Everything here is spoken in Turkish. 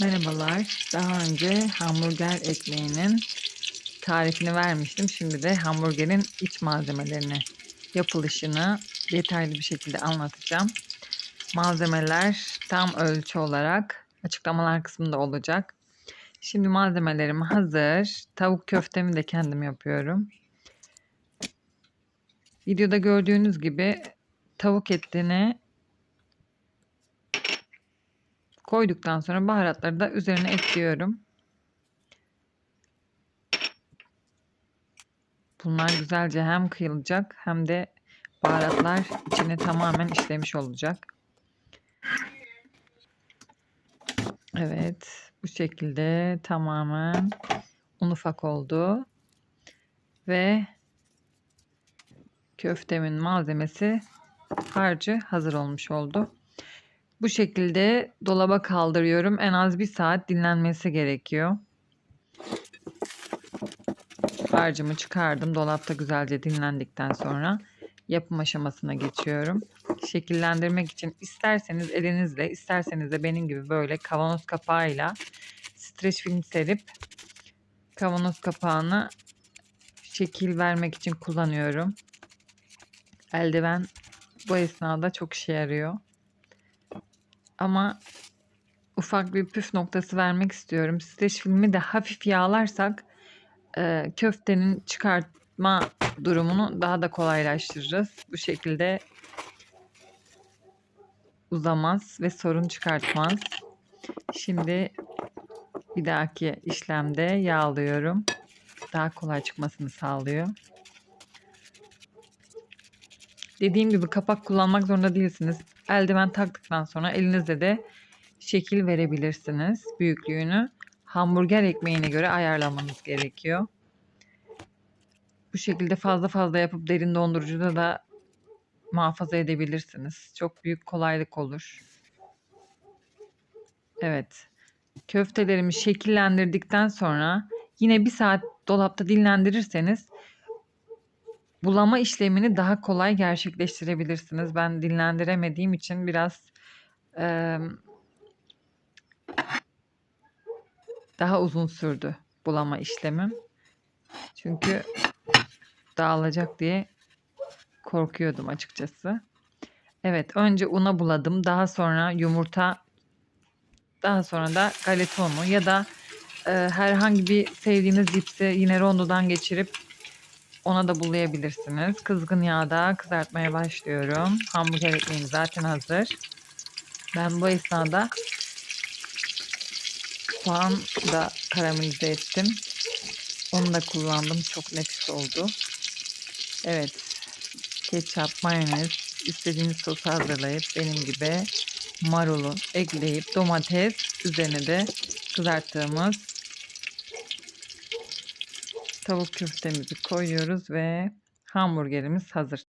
Merhabalar. Daha önce hamburger ekmeğinin tarifini vermiştim. Şimdi de hamburgerin iç malzemelerini, yapılışını detaylı bir şekilde anlatacağım. Malzemeler tam ölçü olarak açıklamalar kısmında olacak. Şimdi malzemelerim hazır. Tavuk köftemi de kendim yapıyorum. Videoda gördüğünüz gibi tavuk etini Koyduktan sonra baharatları da üzerine ekliyorum. Bunlar güzelce hem kıyılacak hem de baharatlar içine tamamen işlemiş olacak. Evet, bu şekilde tamamen un ufak oldu. Ve köftemin malzemesi harcı hazır olmuş oldu. Bu şekilde dolaba kaldırıyorum. En az bir saat dinlenmesi gerekiyor. Harcımı çıkardım. Dolapta güzelce dinlendikten sonra yapım aşamasına geçiyorum. Şekillendirmek için isterseniz elinizle, isterseniz de benim gibi böyle kavanoz kapağıyla streç film serip kavanoz kapağını şekil vermek için kullanıyorum. Eldiven bu esnada çok işe yarıyor. Ama ufak bir püf noktası vermek istiyorum. Streç filmi de hafif yağlarsak e, köftenin çıkartma durumunu daha da kolaylaştırırız. Bu şekilde uzamaz ve sorun çıkartmaz. Şimdi bir dahaki işlemde yağlıyorum. Daha kolay çıkmasını sağlıyor. Dediğim gibi kapak kullanmak zorunda değilsiniz. Eldiven taktıktan sonra elinizle de şekil verebilirsiniz. Büyüklüğünü hamburger ekmeğine göre ayarlamanız gerekiyor. Bu şekilde fazla fazla yapıp derin dondurucuda da muhafaza edebilirsiniz. Çok büyük kolaylık olur. Evet. Köftelerimi şekillendirdikten sonra yine bir saat dolapta dinlendirirseniz bulama işlemini daha kolay gerçekleştirebilirsiniz. Ben dinlendiremediğim için biraz e, daha uzun sürdü bulama işlemim. Çünkü dağılacak diye korkuyordum açıkçası. Evet, önce una buladım. Daha sonra yumurta, daha sonra da galeta unu ya da e, herhangi bir sevdiğiniz cipsi yine rondodan geçirip ona da bulayabilirsiniz. Kızgın yağda kızartmaya başlıyorum. Hamburger ekmeğim zaten hazır. Ben bu esnada soğan da karamelize ettim. Onu da kullandım. Çok nefis oldu. Evet. Ketçap, mayonez, istediğiniz sosu hazırlayıp benim gibi marulu ekleyip domates üzerine de kızarttığımız tavuk köftemizi koyuyoruz ve hamburgerimiz hazır.